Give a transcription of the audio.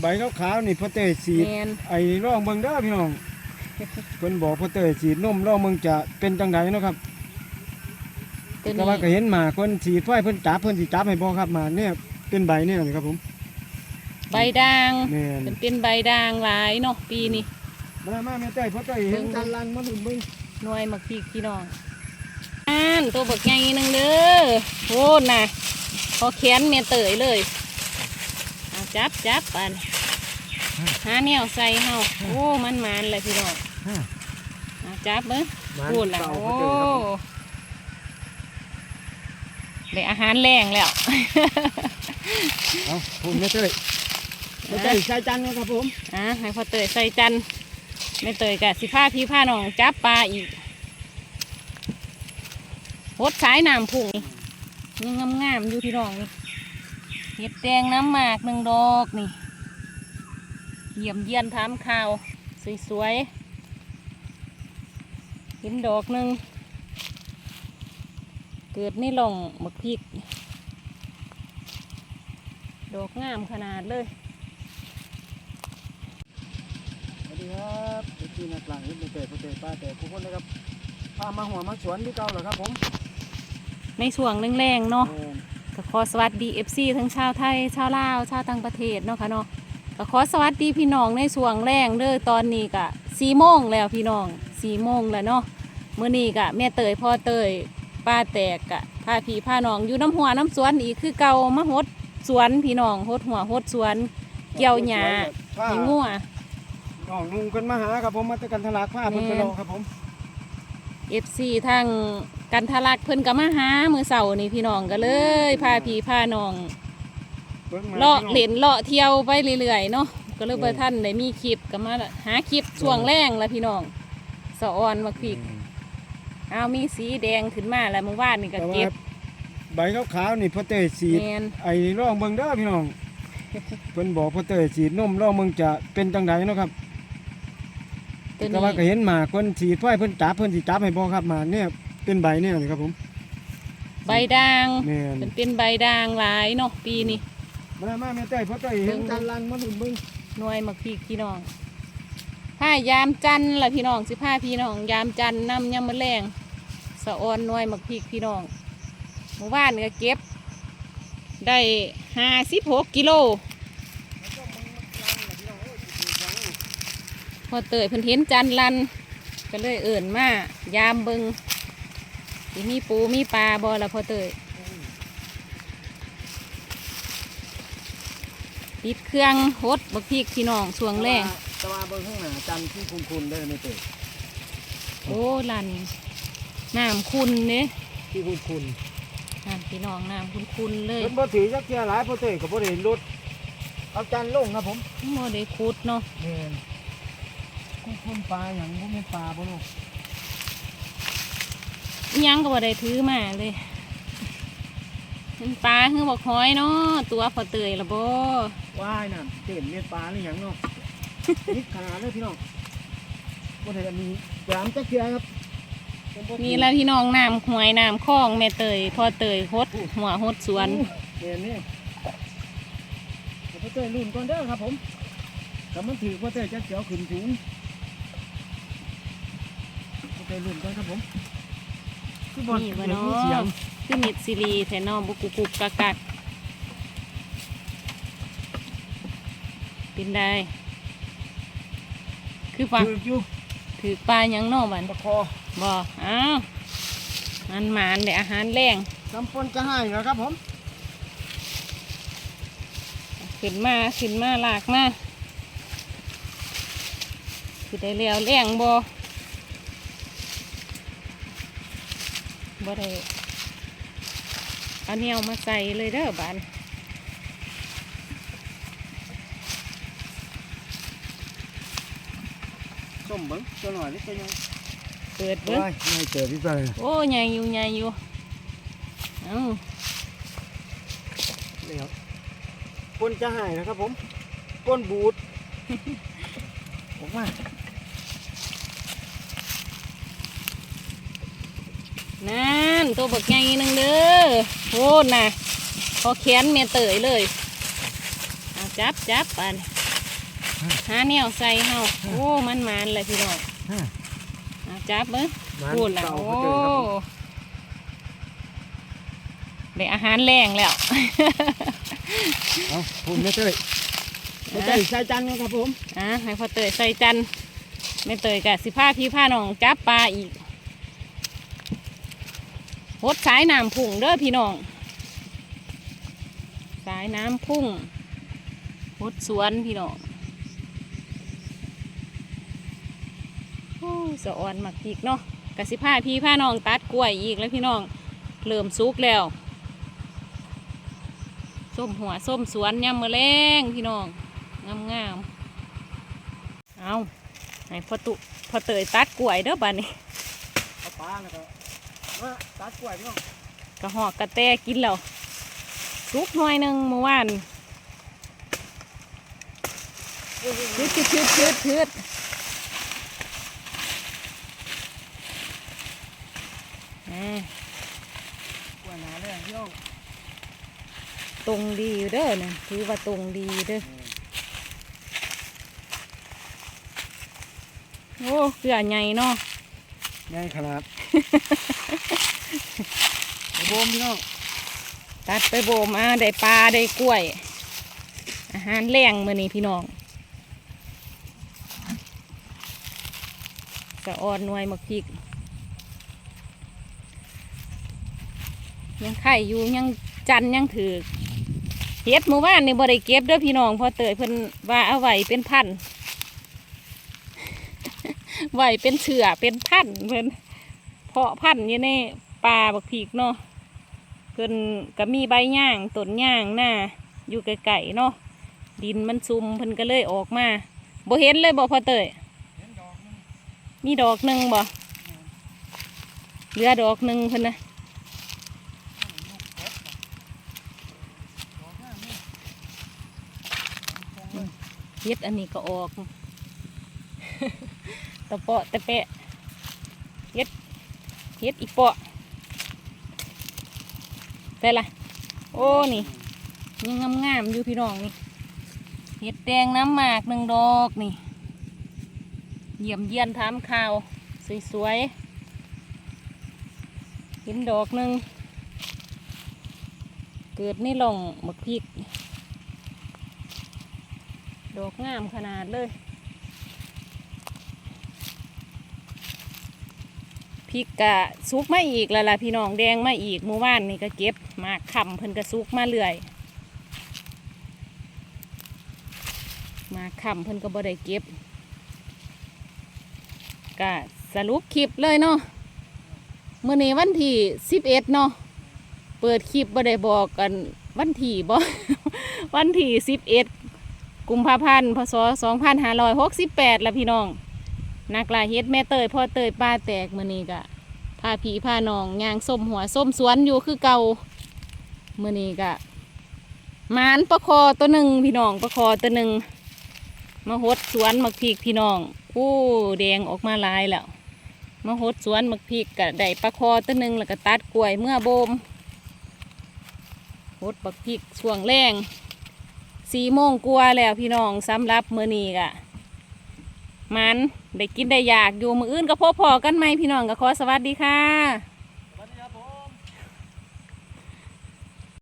ใบขาวๆนี่พ่อเต้ยสีดแมน ไอ้ร่องเบิ่งเด้อพี่น้อง เพิ่นบอกพ่อเต้ยสีดนมร่องเบิ่งจะเป็นจังไดเนาะครับตัวแต่ว่าก็นี้เห็นหมากเพิ่นสีดไฟเพิ่นจับเพิ่นสิจับให้บ่ครับหมากเนี่ยเป็นใบเนี่ยนี่ครับผมใบด่างแม่นเป็นเป็นใบด่างหลายเนาะปีนี้ มามาแม่เต้ยพ่อเต้ยเห็นเบิ่งจันลังมาลุ้นเบิ่งหน่วยมักพริกพี่น้องอ่านตัวบักใหญ่หนึงเด้อโอ้น่ะพอแขนเมียเตยเลยเอาจับจับปัน หาแนวใส่เฮาโอ้มันมันเลยพี่น้องฮะเอาจับเบิ้งมันพูดแล้วเก่าโอ้พ่อเต้ยครับผมได้อาหารแรงแล้วเอาผมแม่เต้ยแม่เต้ยใส่จันเนาะครับผมอะให้พ่อเตยใส่จันไม่เตยกะสิผ้าพี่ผ้าน้องจับปลาอีกโคดสายน้ำพุ่งนี่ยังงามๆอยู่พี่น้องนี่เห็ดแดงน้ำหมากหนึ่งดอกนี่ เยี่ยมเยียนถามข่าว สวยๆเห็นดอกหนึ่งเกิดในี่หล่องหมึกพริก ดอกงามขนาดเลยสวัสดีครับที่นักล่างเฮ็ดแม่เต้ยพ่อเต้ยป้าเต้ยทุกคนนะครับพามาหัวมาสวนที่เก่าเหรอครับผมในช่วงแรงๆเนาะแม่นก็ขอสวัสดี FC ทั้งชาวไทย ชาวลาว ชาวต่างประเทศเนาะค่ะเนาะ ก็ขอสวัสดีพี่น้องในช่วงแรงเด้อตอนนี้ก็สี่โมงแล้วพี่น้องสี่โมงแล้วเนาะมื้อนี้ก็แม่เตยพ่อเตยป้าแตกกะพาพี่พาน้องอยู่น้ำหัวน้ำสวนอีกคือเก่ามาหดสวนพี่น้องหดหัวหดสวน เกี่ยวหญ้าผ้าให้งัวน้องลุงขึ้นมาหาครับผมมาตะกันทะลักผ้าเพิ่นไปรอครับผม FC ทางกันทะลักเพิ่นก็มาหามื้อเสาร์นี่พี่น้องก็เลยพาพี่พาน้อง เบิ่งมาเลาะพี่น้องเล่นเลาะเที่ยวไปเรื่อยๆเนาะก็เลยเออเ่ท่านได้มีคลิปก็มาหาคลิปช่วงแรงแล้วพี่น้องสะออนมาพริกเอามีสีแดงขึ้นมาแล้วเมื่อวานนี่ก็แต่ว่าเก็บใบขาวๆนี่พ่อเต้ยสีดแมนไอ้ร่องเบิ่งเด้อพี่น้องเพิ่นบอกพ่อเต้ยสีดนมร่องเบิ่งจะเป็นจังไดเนาะครับตัวแต่ว่าก็นี้เห็นหมากเพิ่นสีดไฟเพิ่นจับเพิ่นสิจับให้บ่ครับหมากเนี่ยเป็นใบเนี่ยนี่ครับผม ใบด่างแม่นเป็นเป็นใบด่างหลายเนาะปีนี้ มามาแม่เต้ยพ่อเต้ยเห็นจันลังมาลุ้นเบิ่งหน่วยมาพริกพี่น้องผ้ายามจันทร์ล่ะพี่น้องสิผ้าพี่น้อง ยามจันทร์นำยามมะแรงสะออนหน่วยมาพริกพี่น้องเมื่อวานนี่ก็เก็บ ได้ห้าสิบหกกิโลพอเตยเพิ่นเห็นจันลันก็เลยเอิ่นมายามเบิงสิมีปูมีปลาบ่ละพอเตย ติดเครื่องฮดบักพริกพี่น้องสวงแรงแต่ว่าเบิ่งข้างหน้าจันที่คุ้นๆเด้อแม่เต้ยโอ้ลันน้ำคุณเนี่ยที่คุ้นน้ำพี่น้องน้ำคุณคุณๆเลๆยเพิ่นบ่ถือจักเที่ยหลายพ่อเต้ยก็บ่ได้ลดเอาจันลงครับผมโมได้คุดเนาะแม่นคุ้นๆปลาหยังบ่แม่นปลาบ่ลูกอิหยังก็บ่ได้ถือมาเลยเป็นปลาคือบอกหอยเนาะตัวพอเตยละบ่ว่ายน่ะเต้นเม็ดปลาหรือหยังเนาะ นี่ขนาดเลยพี่น้องบ่ได้อันนี้ยามจักเที่ยครับผมบ่ถือนี่แหละพี่น้องน้ำหวยน้ำคลองแม่เตยพ่อเตยฮดหัวฮดสวนเห็นนี่เดี๋ยวพ่อเต้ยรุ่นก่อนเด้อครับผมแต่มันถือพ่อเต้ยจะเสียวขึ้นถุงพ่อเต้ยรุ่นก่อนครับผมคือบอลนี่บ่เดี๋ยวเนามีเสียงะคือมิดซีรีแทนอบุกุกุกกักกัก เป็นได้ คือฟังถืออยู่ถือปลาหยังเนอมันตะคอบ่อ้าวมันหมานได้อาหารแรงจำปนจะให้เหรอครับผมขึ้นมาขึ้นมาลากมาคือได้แล้วแรงบ่บ่ได้เอาแนวมาใส่เลยเด้อบาน มเบิ้งตัวหน่อยนิดตัวยังเปิดเบิ้งไม่เจอพี่เต้ยโอ้ใหญ่อยู่ใหญ่อยู่เอ้าเดี๋ยวปนจะให้นะครับผมปนบูดผมว่านั่นตัวบักใหญ่หนึงเด้อโอ้น่ะพอแขนเมียเตยเลยเอาจับจับปาน หาแนวใส่เฮาโอ้มันมันเลยพี่น้องฮะเอาจับเบิ้งมันพูดละเก่าโอ้เขาเจอครับผมได้อาหารแรงแล้วเอาผมไม่เต้ยไม่เต้ยใส่จานเลยครับผมอะให้พ่อเตยใส่จันไม่เตยกะสิผ้าพี่ผ้าน้องจับปลาอีกหดสายน้ำพุ่งเด้อพี่น้องสายน้ำพุ่งหดสวนพี่น้อง สะอ่อนมักอีกเนาะกะสิผ้าพี่ผ้าน้องตัดกล้วยอีกแล้วพี่น้องเริ่มสุกแล้วส้มหัวส้มสวนยำมะแรงพี่น้องงามงามๆเอาให้พอตุพอเตยตัดกล้วยเด้อบ้านนี้เอาปลาแล้วก็มาตัดกล้วยพี่น้องกระหอกกระแตกินแล้วสุกหน่อยหนึ่งเมื่อวานชืดชืดชืดชืดชืดอ่าก ล้วยหนาเลย พี่น้องตรงดีอยู่เด้อเนี่ยถือว่าตรงดีอยู่เด้อโอ้เกลือใหญ่เนาะใหญ่ขนาดไอ้โบมพี่น้องตัดไปโบมาได้ปลาได้กล้วย อาหารแรงมือนี้พี่น้องสะออนหน่วยมักพริก ยังไข่อยู่ยังจันยังถือเฮ็ดหมู่บ้านนี่บ่ได้เก็บด้อพี่น้องพอเตยเพิ่นว่าเอาไว้เป็นพันไว้เป็นเสือเป็นพันเพิ่นเพาะพันอยู่ในป่าบักพริกเนาะเพิ่นก็มีใบย่างต้นย่างหน้าอยู่ไกลๆเนาะดินมันซุ่มเพิ่นก็เลยออกมาบ่เห็นเลยบ่พอเตยมีดอกหนึ่งบ่เหลือดอกหนึ่งเพิ่นนะ เฮ็ดอันนี้ก็ออกตะเปาะตะแปะเฮ็ดเฮ็ดอีเปาะได้ละโอ้นี่ยังงามๆอยู่พี่น้องนี่เห็ดแดงน้ำหมากหนึ่งดอกนี่เยี่ยมเยียนทามข่าว สวยๆเห็นดอกหนึ่งเกิดในหล่องหมกพริก ดอกงามขนาดเลยพริกกะซุกมาอีกแล้วล่ะพี่น้องแดงมาอีกเมื่อวานนี่ก็เก็บมากคำเพิ่นก็ซุกมาเรื่อย มากคำเพิ่นก็บ่ได้เก็บกะสรุปคลิปเลยเนาะเมื่อนี้วันที่สิบเอ็ดเนาะเปิดคลิปบ่ได้บอกกันวันที่บ่วันที่สิบเอ็ด กุมภาพันธ์พศสองพันห้าร้อยหกสิบแปดละพี่น้อง นักลาเฮ็ดแม่เตยพ่อเตยป้าแตกมื้อนี้ก็พาผีพาน้องย่างส้มหัวส้มสวนอยู่คือเก่ามื้อนี้ก็หมานประคอตัวหนึ่งพี่น้องประคอตัวหนึ่งมาหดสวนมักพริกพี่น้องอู้แดงออกมาลายแล้วมาหดสวนมักพริกก็ได้ประคอตัวหนึ่งแล้วก็ตัดกล้วยเมื่อโบมหดบักพริกช่วงแรง สี่โมงกลัวาแล้วพี่น้องสำหรับมื้อนี้กะมันได้กินได้อยากอยู่มืออื่นก็พบพอกันไหมพี่น้องก็ขอสวัสดีค่ะ